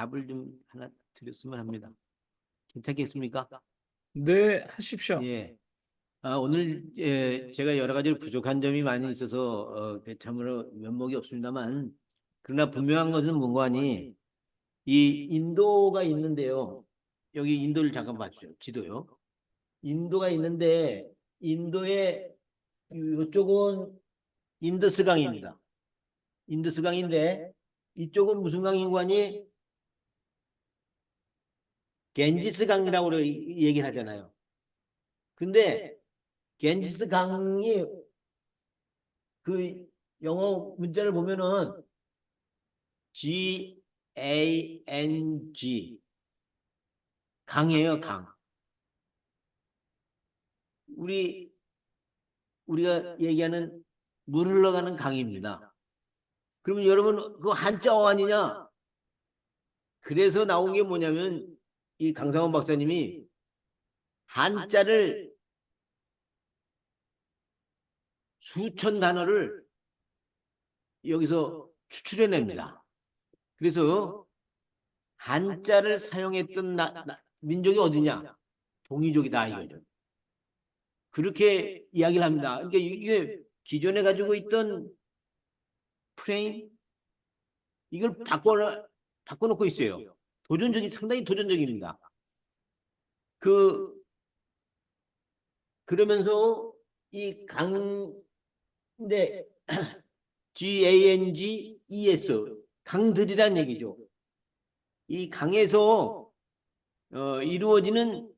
답을 좀 하나 드렸으면 합니다. 괜찮겠습니까? 네, 하십시오. 예. 아, 오늘 예, 제가 여러 가지로 부족한 점이 많이 있어서 어, 그 참으로 면목이 없습니다만 그러나 분명한 것은 뭔가니 이 인도가 있는데요. 여기 인도를 잠깐 봐주세요. 지도요. 인도가 있는데 인도의 이쪽은 인더스 강입니다. 인더스 강인데 이쪽은 무슨 강인 거니? 겐지스 강이라고 이- 얘기를 하잖아요. 근데 겐지스 강이 그 영어 문자를 보면은 G A N G 강이에요, 강. 우리 우리가 얘기하는 물 흘러가는 강입니다. 그러면 여러분 그 한자 어안이냐? 그래서 나온 게 뭐냐면 이 강상원 박사님이 한자를 수천 단어를 여기서 추출해냅니다. 그래서 한자를 사용했던 나- 나- 민족이 어디냐? 동이족이다 이거죠. 그렇게 이야기를 합니다. 그러니까 이- 이게 기존에 가지고 있던 프레임 이걸 바꿔 바꿔놓고 있어요. 도전적인 상당히 도전적입니다. 그 그러면서 이 강인데 G A N G E S 강들이란 얘기죠. 이 강에서 어, 이루어지는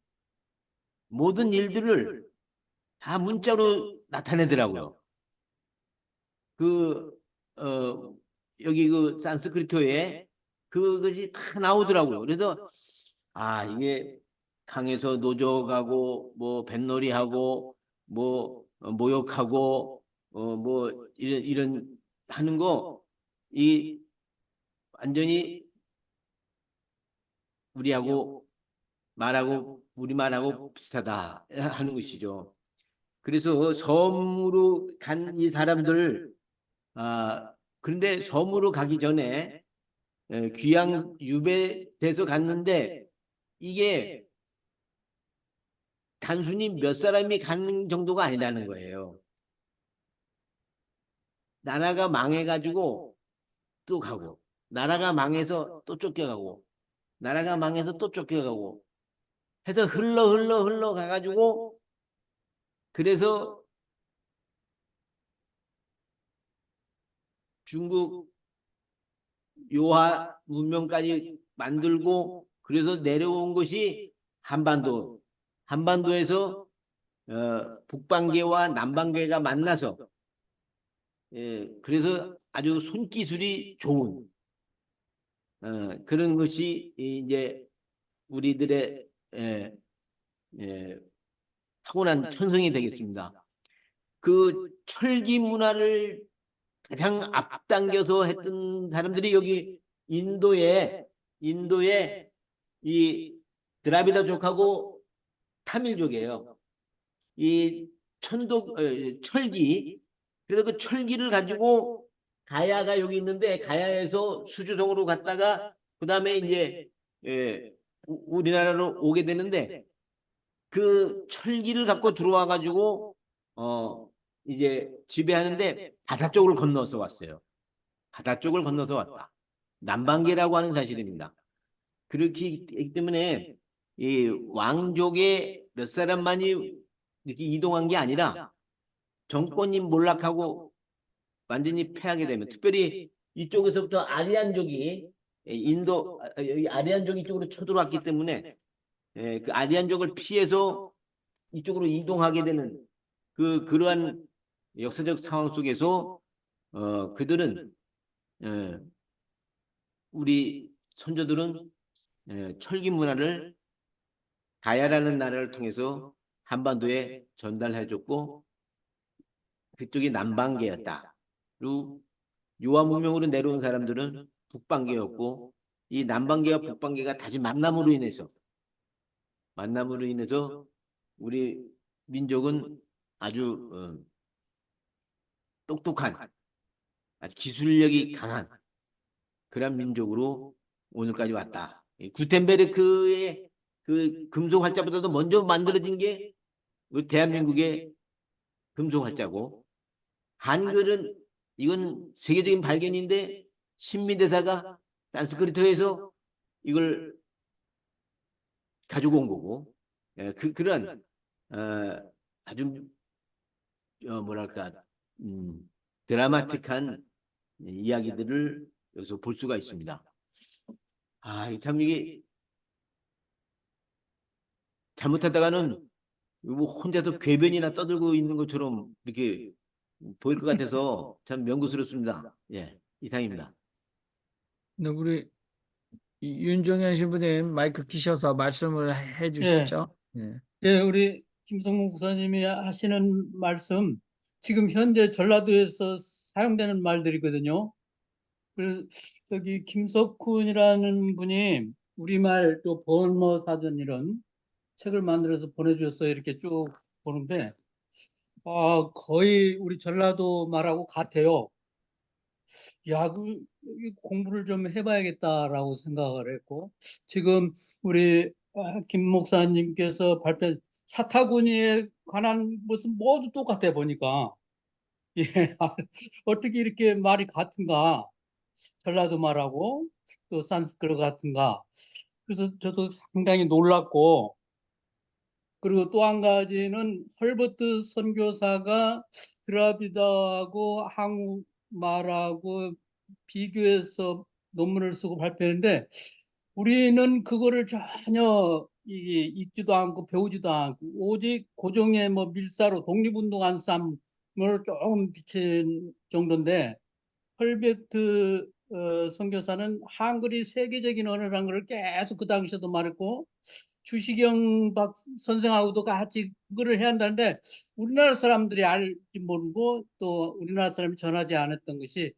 모든 일들을 다 문자로 나타내더라고요. 그 어, 여기 그 산스크리트어에 그것이 다 나오더라고요. 그래서 아 이게 강에서 노적하고 뭐 뱃놀이하고 뭐 어, 모욕하고 어 뭐 이런 이런 하는 거 이 완전히 우리하고 말하고 우리 말하고 비슷하다 하는 것이죠. 그래서 섬으로 간 이 사람들 아 그런데 섬으로 가기 전에 에, 귀양 유배돼서 갔는데 이게 단순히 몇 사람이 가는 정도가 아니라는 거예요. 나라가 망해가지고 또 가고, 나라가 망해서 또 쫓겨가고, 나라가 망해서 또 쫓겨가고, 해서 흘러 흘러 흘러 가가지고, 그래서 중국 요하 문명까지 만들고, 그래서 내려온 것이 한반도, 한반도에서 어, 북방계와 남방계가 만나서 예, 그래서 아주 손기술이 좋은 어, 그런 것이 이제 우리들의 예, 예, 타고난 천성이 되겠습니다. 그 철기 문화를 가장 앞당겨서 했던 사람들이 여기 인도에 인도에 이 드라비다족하고 타밀족이에요. 이 천독 어, 철기 그래서 그 철기를 가지고 가야가 여기 있는데 가야에서 수주성으로 갔다가 그 다음에 이제 예, 우- 우리나라로 오게 되는데 그 철기를 갖고 들어와 가지고 어 이제 지배하는데 바다 쪽을 건너서 왔어요. 바다 쪽을 건너서 왔다. 남방계라고 하는 사실입니다. 그렇기 때문에 이 왕족의 몇 사람만이 이렇게 이동한 게 아니라 정권이 몰락하고 완전히 패하게 되면 특별히 이쪽에서부터 아리안족이 예, 인도 아, 여기 아리안족 이 쪽으로 쳐들어왔기 때문에 예, 그 아리안족을 피해서 이쪽으로 이동하게 되는 그 그러한 역사적 상황 속에서 어 그들은 예, 우리 선조들은 예, 철기 문화를 가야라는 나라를 통해서 한반도에 전달해줬고 그쪽이 남방계였다. 그리고 유화 문명으로 내려온 사람들은 북방계였고 이 남방계와 북방계가 다시 만남으로 인해서 만남으로 인해서 우리 민족은 아주 어, 똑똑한 아주 기술력이 강한 그런 민족으로 오늘까지 왔다. 이 구텐베르크의 그 금속 활자보다도 먼저 만들어진 게 우리 대한민국의 금속 활자고 한글은 이건 세계적인 발견인데 신민대사가 산스크리트에서 이걸 가지고 온 거고. 예, 그, 그런 어, 아주 어, 뭐랄까 음, 드라마틱한 이야기들을 여기서 볼 수가 있습니다. 아, 이참 이게 잘못하다가는 뭐 혼자서 궤변이나 떠들고 있는 것처럼 이렇게 보일 것 같아서 참 명구스럽습니다. 예, 이상입니다. 네, 우리 이- 윤정현 신부님 마이크 키셔서 말씀을 해 주시죠. 네. 예, 우리 김성문 목사님이 하시는 말씀, 지금 현재 전라도에서 사용되는 말들이거든요. 그래서 저기 김석훈이라는 분이 우리말 또 번머 사전 이런 책을 만들어서 보내주셨어요. 이렇게 쭉 보는데, 아, 거의 우리 전라도 말하고 같아요. 야, 그, 이 공부를 좀 해봐야겠다라고 생각을 했고, 지금 우리 아, 김 목사님께서 발표 사타구니에 관한 것은 모두 똑같아 보니까. 예, 아, 어떻게 이렇게 말이 같은가? 전라도 말하고 또 산스크르 같은가? 그래서 저도 상당히 놀랐고. 그리고 또 한 가지는 헐버트 선교사가 드라비다하고 한국말하고 비교해서 논문을 쓰고 발표했는데 우리는 그거를 전혀 이게 읽지도 않고 배우지도 않고 오직 고종의 뭐 밀사로 독립운동한 쌈을 조금 비친 정도인데 헐베트 어, 선교사는 한글이 세계적인 언어라는 걸 계속 그 당시에도 말했고 주시경 박 선생하고도 같이 그거를 해야 한다는데 우리나라 사람들이 알지 모르고 또 우리나라 사람이 전하지 않았던 것이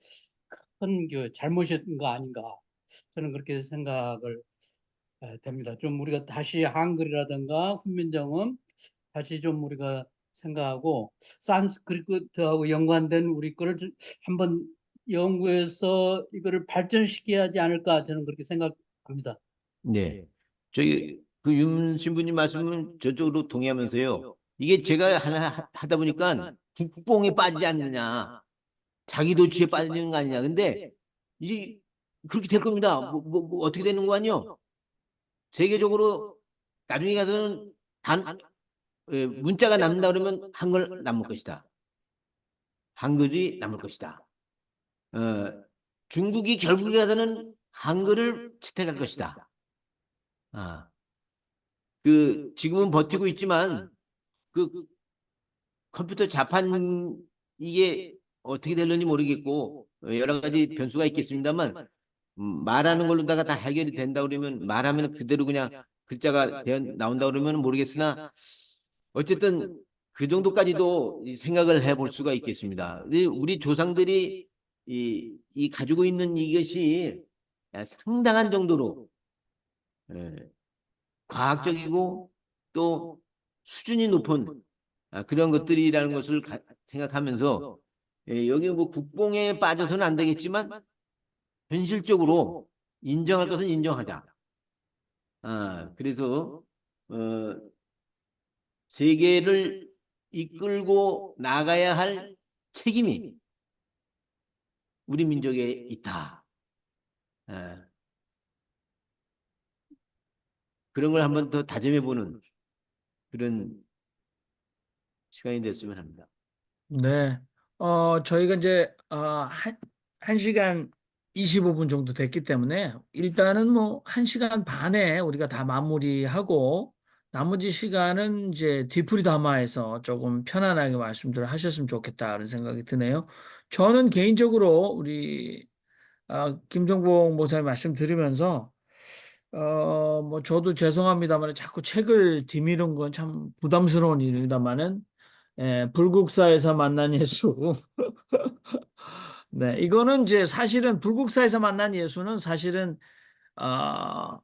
큰그 잘못인 거 아닌가 저는 그렇게 생각을 에, 됩니다. 좀 우리가 다시 한글이라든가 훈민정음 다시 좀 우리가 생각하고 산스크리트하고 연관된 우리 거를 좀 한번 연구해서 이거를 발전시켜야 하지 않을까 저는 그렇게 생각합니다. 네. 저기 그윤 신부님 말씀은 저쪽으로 동의하면서요. 이게 제가 하나 하- 하다 보니까 국뽕에 빠지지 않느냐. 자기 도취에 빠지는 거 아니냐. 근데 이 그렇게 될 겁니다. 뭐, 뭐, 뭐 어떻게 되는 거 아니요? 세계적으로 나중에 가서는 단 예, 문자가 남는다 그러면 한글 남을 것이다. 한글이 남을 것이다. 어, 중국이 결국에 가서는 한글을 채택할 것이다. 아, 그 지금은 버티고 있지만 그 컴퓨터 자판 이게 어떻게 될는지 모르겠고 어, 여러 가지 변수가 있겠습니다만 음, 말하는 걸로다가 다 해결이 된다 그러면 말하면 그대로 그냥 글자가 나온다 그러면 모르겠으나 어쨌든 그 정도까지도 이 생각을 해볼 수가 있겠습니다. 우리, 조상들이 이, 이 가지고 있는 이것이 상당한 정도로 예, 과학적이고 또 수준이 높은 아, 그런 것들이라는 것을 가- 생각하면서 예, 여기 뭐 국뽕에 빠져서는 안 되겠지만 현실적으로 인정할 것은 인정하자. 아, 그래서 어, 세계를 이끌고 나가야 할 책임이 우리 민족에 있다. 아, 그런 걸 한번 더 다짐해보는 그런 시간이 됐으면 합니다. 네. 어, 저희가 이제 어, 한, 한 시간 25분 정도 됐기 때문에 일단은 뭐한 시간 반에 우리가 다 마무리하고 나머지 시간은 이제 뒤풀이 담화해서 조금 편안하게 말씀들을 하셨으면 좋겠다는 생각이 드네요. 저는 개인적으로 우리 아, 김종복 목사님 말씀 들으면서 어, 뭐 저도 죄송합니다만 자꾸 책을 뒤미는 건 참 부담스러운 일입니다만은 예, 불국사에서 만난 예수. 네, 이거는 이제 사실은 불국사에서 만난 예수는 사실은 아,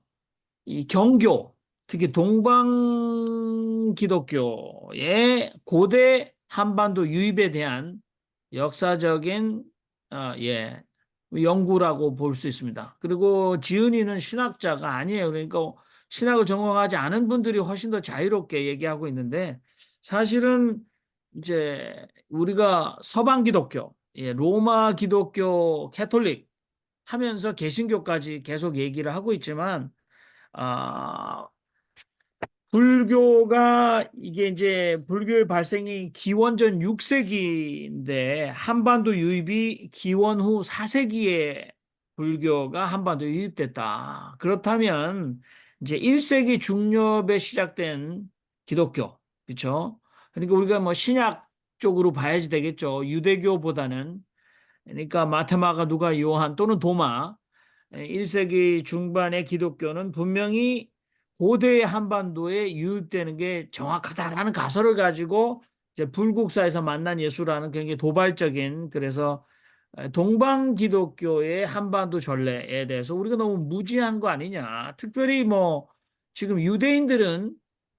이 경교, 특히 동방 기독교의 고대 한반도 유입에 대한 역사적인 아, 예, 연구라고 볼 수 있습니다. 그리고 지은이는 신학자가 아니에요. 그러니까 신학을 전공하지 않은 분들이 훨씬 더 자유롭게 얘기하고 있는데 사실은 이제 우리가 서방 기독교, 예, 로마 기독교, 캐톨릭 하면서 개신교까지 계속 얘기를 하고 있지만 아 불교가 이게 이제 불교의 발생이 기원전 6세기인데 한반도 유입이 기원 후 4세기에 불교가 한반도에 유입됐다. 그렇다면 이제 1세기 중엽에 시작된 기독교, 그렇죠? 그러니까 우리가 뭐 신약 쪽으로 봐야지 되겠죠. 유대교보다는 그러니까 마테마가 누가 요한 또는 도마 1세기 중반의 기독교는 분명히 고대의 한반도에 유입되는 게 정확하다라는 가설을 가지고 이제 불국사에서 만난 예수라는 굉장히 도발적인 그래서 동방 기독교의 한반도 전례에 대해서 우리가 너무 무지한 거 아니냐. 특별히 뭐 지금 유대인들은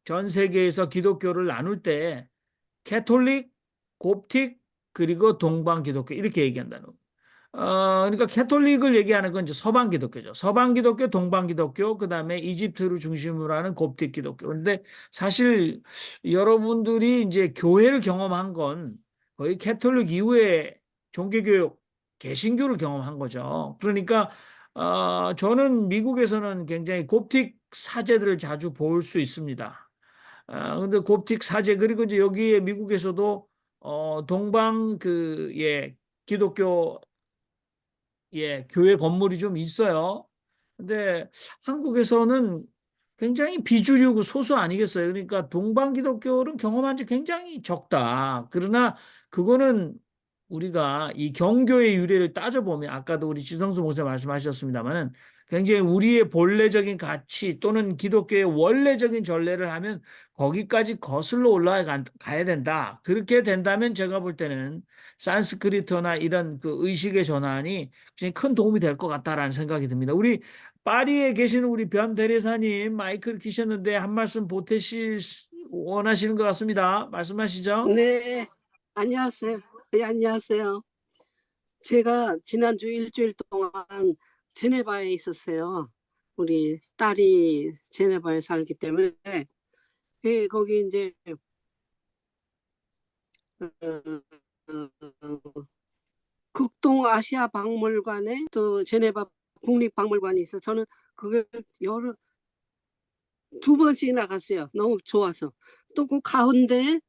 전 세계에서 기독교를 나눌 때 캐톨릭, 곱틱 그리고 동방 기독교 이렇게 얘기한다는 거. 어, 그러니까 캐톨릭을 얘기하는 건 이제 서방 기독교죠. 서방 기독교, 동방 기독교, 그 다음에 이집트를 중심으로 하는 곱틱 기독교. 그런데 사실 여러분들이 이제 교회를 경험한 건 거의 캐톨릭 이후에 종교교육, 개신교를 경험한 거죠. 그러니까 어, 저는 미국에서는 굉장히 곱틱 사제들을 자주 볼 수 있습니다. 아, 근데 곱틱 사제 그리고 이제 여기에 미국에서도 어, 동방 그 예, 기독교 예, 교회 건물이 좀 있어요. 근데 한국에서는 굉장히 비주류고 소수 아니겠어요? 그러니까 동방 기독교는 경험한 지 굉장히 적다. 그러나 그거는 우리가 이 경교의 유래를 따져보면 아까도 우리 지성수 목사 말씀하셨습니다만은 굉장히 우리의 본래적인 가치 또는 기독교의 원래적인 전례를 하면 거기까지 거슬러 올라가야 된다. 그렇게 된다면 제가 볼 때는 산스크리트나 이런 그 의식의 전환이 굉장히 큰 도움이 될 것 같다라는 생각이 듭니다. 우리 파리에 계시는 우리 변 대리사님 마이크를 키셨는데 한 말씀 보태실 원하시는 것 같습니다. 말씀하시죠. 네, 안녕하세요. 네, 안녕하세요. 제가 지난주 일주일 동안 제네바에 있었어요. 우리 딸이 제네바에 살기 때문에 예, 거기 이제 어, 어, 극동 아시아 박물관에 또 제네바 국립 박물관이 있어. 저는 그걸 여러 두 번씩이나 갔어요. 너무 좋아서. 또 그 가운데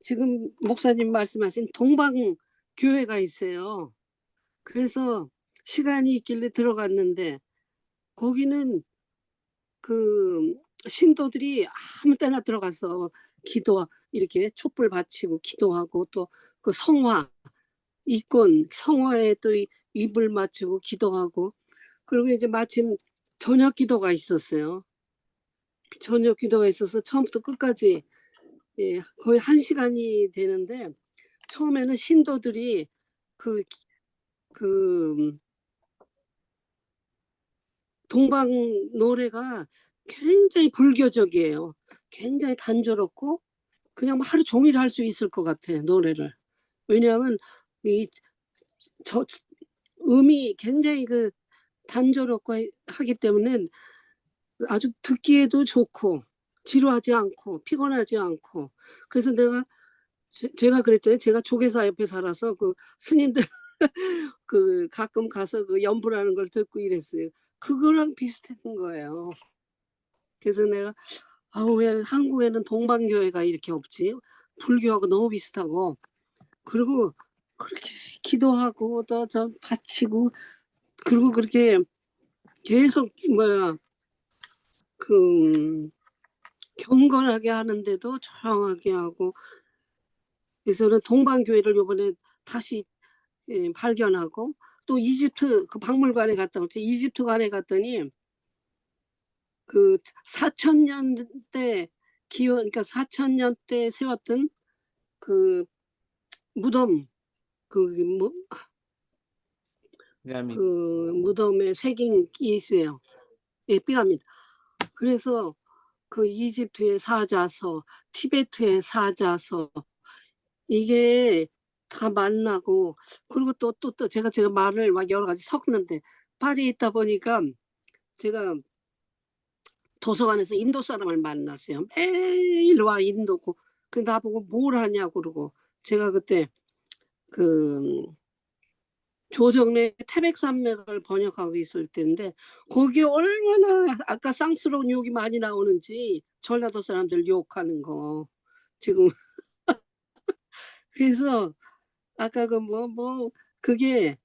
지금 목사님 말씀하신 동방 교회가 있어요. 그래서 시간이 있길래 들어갔는데 거기는 그 신도들이 아무 때나 들어가서 기도 이렇게 촛불 바치고 기도하고 또 그 성화 이권 성화에 또 이- 입을 맞추고 기도하고 그리고 이제 마침 저녁 기도가 있었어요. 저녁 기도가 있어서 처음부터 끝까지 예, 거의 한 시간이 되는데 처음에는 신도들이 그, 그 동방 노래가 굉장히 불교적이에요. 굉장히 단조롭고 그냥 뭐 하루 종일 할 수 있을 것 같아 노래를. 왜냐하면 이 저 음이 굉장히 그 단조롭고 하기 때문에 아주 듣기에도 좋고 지루하지 않고 피곤하지 않고 그래서 내가 제- 제가 그랬잖아요. 제가 조계사 옆에 살아서 그 스님들 그 가끔 가서 그 연부라는 걸 듣고 이랬어요. 그거랑 비슷한 거예요. 그래서 내가 아우 왜 한국에는 동방교회가 이렇게 없지? 불교하고 너무 비슷하고 그리고 그렇게 기도하고 또저 바치고 그리고 그렇게 계속 뭐야 그 경건하게 하는데도 조용하게 하고 그래서 는 동방교회를 요번에 다시 예, 발견하고 또 이집트 그 박물관에 갔다 왔지 이집트 관에 갔더니 그 4천년 때 기원 그러니까 4천년 때 세웠던 그 무덤 그뭐. 그 무덤에 새긴 게 있어요. 예, 피라미드. 그래서 그 이집트의 사자서, 티베트의 사자서 이게 다 만나고 그리고 또 또 또 제가 제가 말을 막 여러 가지 섞는데 파리에 있다 보니까 제가 도서관에서 인도 사람을 만났어요. 매일 와 인도고 그 나보고 뭘 하냐고 그러고 제가 그때 그 조정래 태백산맥을 번역하고 있을 때인데 거기에 얼마나 아까 쌍스러운 욕이 많이 나오는지 전라도 사람들 욕하는 거 지금 그래서 아까 그뭐뭐 그게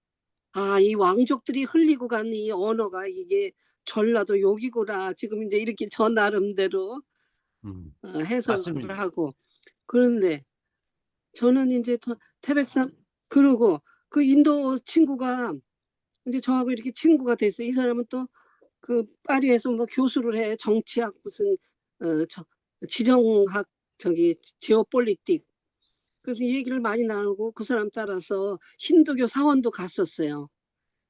아 이 왕족들이 흘리고 간 이 언어가 이게 전라도 욕이구나 지금 이제 이렇게 저 나름대로 음. 어, 해석을 맞습니다. 하고 그런데 저는 이제 더- 태백산 그러고 그 인도 친구가 이제 저하고 이렇게 친구가 됐어요. 이 사람은 또 그 파리에서 뭐 교수를 해 정치학 무슨 어, 저, 지정학 저기 지오폴리틱 그래서 이 얘기를 많이 나누고 그 사람 따라서 힌두교 사원도 갔었어요.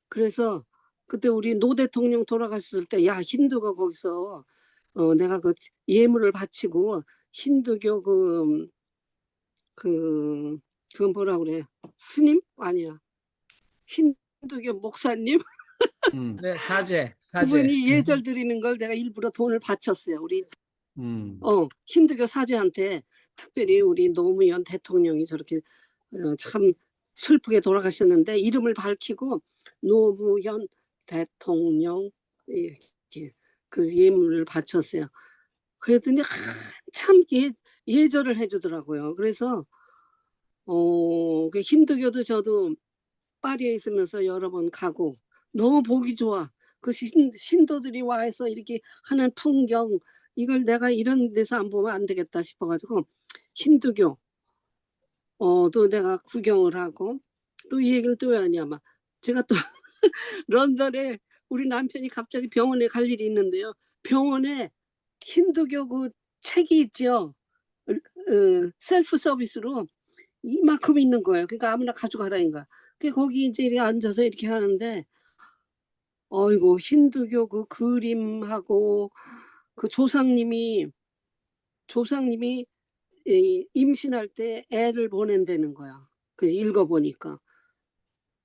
그래서 그때 우리 노 대통령 돌아갔을 때 야 힌두가 거기서 어 내가 그 예물을 바치고 힌두교 그 그 그건 뭐라 그래 스님 아니야 힌두교 목사님 네, 음. 사제, 사제. 그분이 예절 드리는 걸 내가 일부러 돈을 바쳤어요 우리 음. 어 힌두교 사제한테 특별히 우리 노무현 대통령이 저렇게 어, 참 슬프게 돌아가셨는데 이름을 밝히고 노무현 대통령 이렇게 그 예물을 바쳤어요. 그랬더니 한참 예, 예절을 해주더라고요. 그래서 어, 그 힌두교도 저도 파리에 있으면서 여러 번 가고 너무 보기 좋아. 그 신, 신도들이 와서 이렇게 하는 풍경 이걸 내가 이런 데서 안 보면 안 되겠다 싶어가지고 힌두교 어또 내가 구경을 하고 또 이 얘기를 또 왜 하냐면 제가 또 런던에 우리 남편이 갑자기 병원에 갈 일이 있는데요. 병원에 힌두교 그 책이 있죠. 어, 셀프 서비스로 이만큼 있는 거예요. 그러니까 아무나 가져가라는 거야. 그 거기 이제 이렇게 앉아서 이렇게 하는데 어이고 힌두교 그 그림하고 그 조상님이 조상님이 이 임신할 때 애를 보낸다는 거야. 그래서 읽어보니까.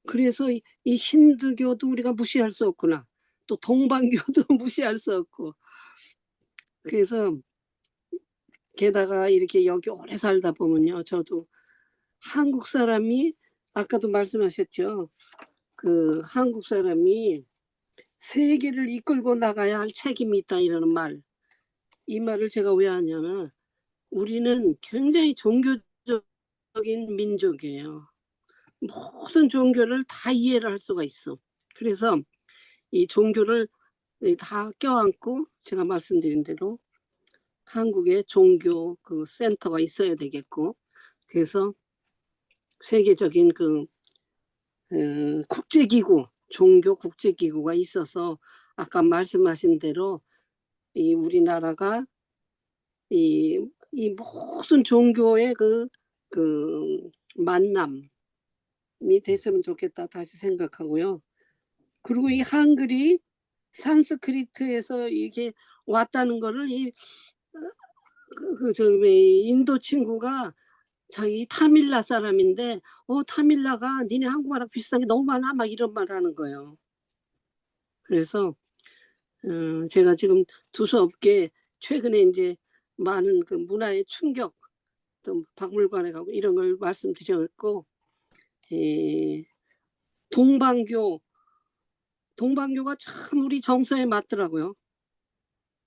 그래서 이, 이 힌두교도 우리가 무시할 수 없구나. 또 동방교도 무시할 수 없고. 그래서 게다가 이렇게 여기 오래 살다 보면요. 저도 한국 사람이 아까도 말씀하셨죠. 그 한국 사람이 세계를 이끌고 나가야 할 책임이 있다 이러는 말. 이 말을 제가 왜 하냐면 우리는 굉장히 종교적인 민족이에요. 모든 종교를 다 이해를 할 수가 있어. 그래서 이 종교를 다 껴안고 제가 말씀드린 대로 한국에 종교 그 센터가 있어야 되겠고 그래서 세계적인 그 어, 국제기구 종교 국제기구가 있어서 아까 말씀하신 대로 이 우리나라가 이, 이 모든 종교의 그, 그 만남이 됐으면 좋겠다 다시 생각하고요. 그리고 이 한글이 산스크리트에서 이게 왔다는 거를 이 어, 그, 그 저기 인도 친구가 자기 타밀라 사람인데 어 타밀라가 니네 한국말하고 비슷한 게 너무 많아 막 이런 말 하는 거예요. 그래서 어, 제가 지금 두서없게 최근에 이제 많은 그 문화의 충격 또 박물관에 가고 이런 걸 말씀드렸고 에, 동방교 동방교가 참 우리 정서에 맞더라고요.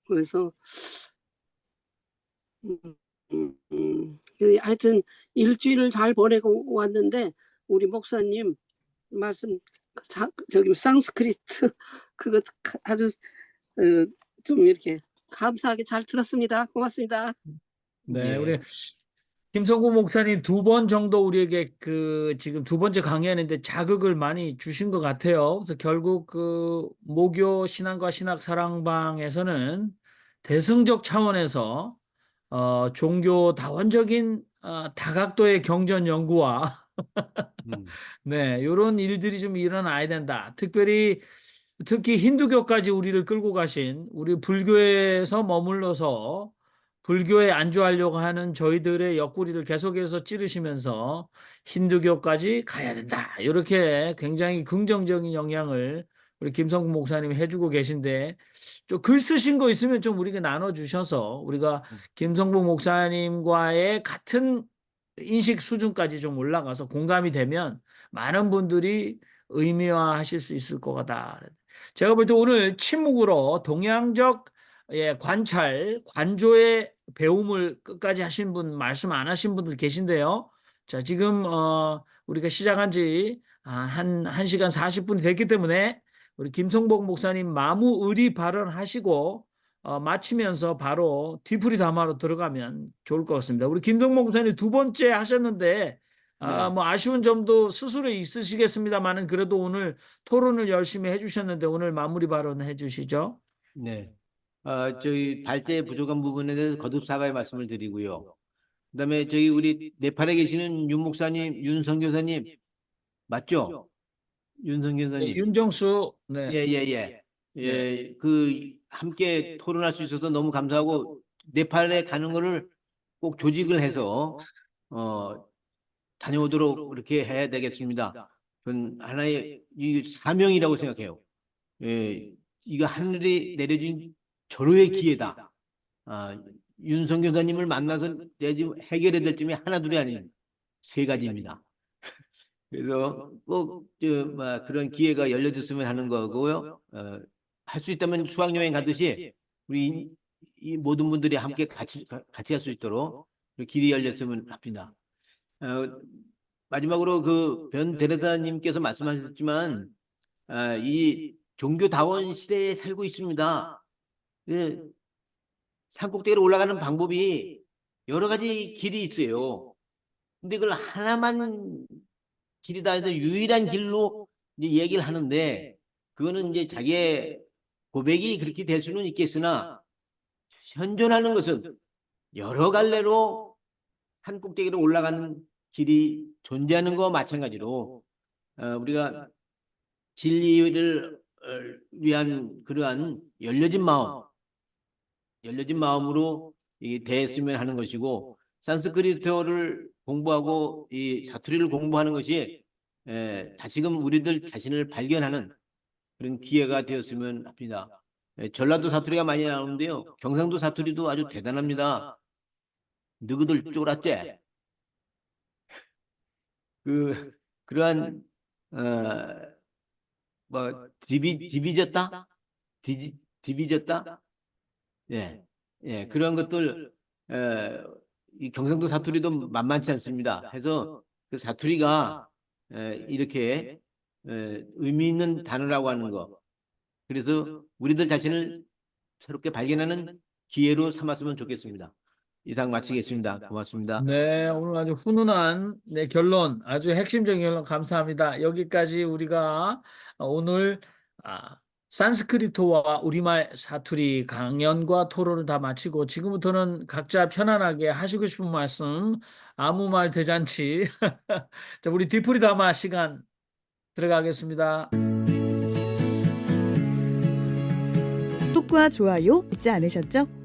그래서 음, 음, 음. 그 하여튼 일주일을 잘 보내고 왔는데 우리 목사님 말씀 자, 저기 상스크리트 가- 아주 어, 좀 이렇게 감사하게 잘 들었습니다. 고맙습니다. 네, 예. 우리 김성구 목사님 두 번 정도 우리에게 그 지금 두 번째 강의하는데 자극을 많이 주신 것 같아요. 그래서 결국 그 모교 신앙과 신학 사랑방에서는 대승적 차원에서 어, 종교 다원적인 어, 다각도의 경전 연구와 음. 네, 이런 일들이 좀 일어나야 된다. 특별히 특히 힌두교까지 우리를 끌고 가신 우리 불교에서 머물러서 불교에 안주하려고 하는 저희들의 옆구리를 계속해서 찌르시면서 힌두교까지 가야 된다. 이렇게 굉장히 긍정적인 영향을 우리 김성국 목사님이 해주고 계신데 좀 글 쓰신 거 있으면 좀 우리가 나눠주셔서 우리가 김성국 목사님과의 같은 인식 수준까지 좀 올라가서 공감이 되면 많은 분들이 의미화 하실 수 있을 것 같다. 제가 볼 때 오늘 침묵으로 동양적 예, 관찰, 관조의 배움을 끝까지 하신 분, 말씀 안 하신 분들 계신데요. 자, 지금, 어, 우리가 시작한 지, 아, 한, 한 시간 40분이 됐기 때문에, 우리 김성복 목사님 마무 의리 발언하시고, 어, 마치면서 바로 뒤풀이 담화로 들어가면 좋을 것 같습니다. 우리 김성복 목사님 두 번째 하셨는데, 아, 네. 뭐 아쉬운 점도 스스로 있으시겠습니다만은 그래도 오늘 토론을 열심히 해주셨는데 오늘 마무리 발언 해 주시죠. 네. 어, 저희 발제 부족한 부분에 대해서 거듭 사과의 말씀을 드리고요. 그다음에 저희 우리 네팔에 계시는 윤 목사님, 윤 선교사님 맞죠? 윤 네, 선교사님. 윤정수, 네. 예, 예, 예. 예, 그 함께 토론할 수 있어서 너무 감사하고 네팔에 가는 거를 꼭 조직을 해서 어 다녀오도록 이렇게 해야 되겠습니다. 그건 하나의 이 사명이라고 생각해요. 예, 이거 하늘이 내려진 절호의 기회다. 아, 윤성 교사님을 만나서 내가 지금 해결해야 될 점이 하나 둘이 아닌 세 가지입니다. 그래서 꼭저 뭐, 그런 기회가 열려졌으면 하는 거고요. 어, 할 수 있다면 수학여행 가듯이 우리 이, 이 모든 분들이 함께 같이 가- 같이 할 수 있도록 길이 열렸으면 합니다. 어, 마지막으로 그 변 데레다님께서 말씀하셨지만 아, 이 종교다원 시대에 살고 있습니다. 예, 산꼭대기로 올라가는 방법이 여러 가지 길이 있어요. 근데 그걸 하나만 길이다 해서 유일한 길로 이제 얘기를 하는데 그거는 이제 자기의 고백이 그렇게 될 수는 있겠으나 현존하는 것은 여러 갈래로 한 꼭대기로 올라가는 길이 존재하는 거와 마찬가지로 어, 우리가 진리를 어, 위한 그러한 열려진 마음, 열려진 마음으로 이 대했으면 하는 것이고 산스크리트어를 공부하고 이 사투리를 공부하는 것이 에, 다시금 우리들 자신을 발견하는 그런 기회가 되었으면 합니다. 에, 전라도 사투리가 많이 나오는데요. 경상도 사투리도 아주 대단합니다. 너희들 쫄았지? 그 그러한 어 뭐 디비 디비졌다? 디 디비졌다? 예, 예 그런 것들 에, 이 경상도 사투리도 만만치 않습니다. 해서 그 사투리가 에, 이렇게 에, 의미 있는 단어라고 하는 거. 그래서 우리들 자신을 새롭게 발견하는 기회로 삼았으면 좋겠습니다. 이상 마치겠습니다. 고맙습니다. 네, 오늘 아주 훈훈한 네, 결론, 아주 핵심적인 결론 감사합니다. 여기까지 우리가 오늘 아, 산스크리트와 우리말 사투리 강연과 토론을 다 마치고 지금부터는 각자 편안하게 하시고 싶은 말씀 아무 말 대잔치 자, 우리 뒤풀이 담아 시간 들어가겠습니다. 구독과 좋아요 잊지 않으셨죠?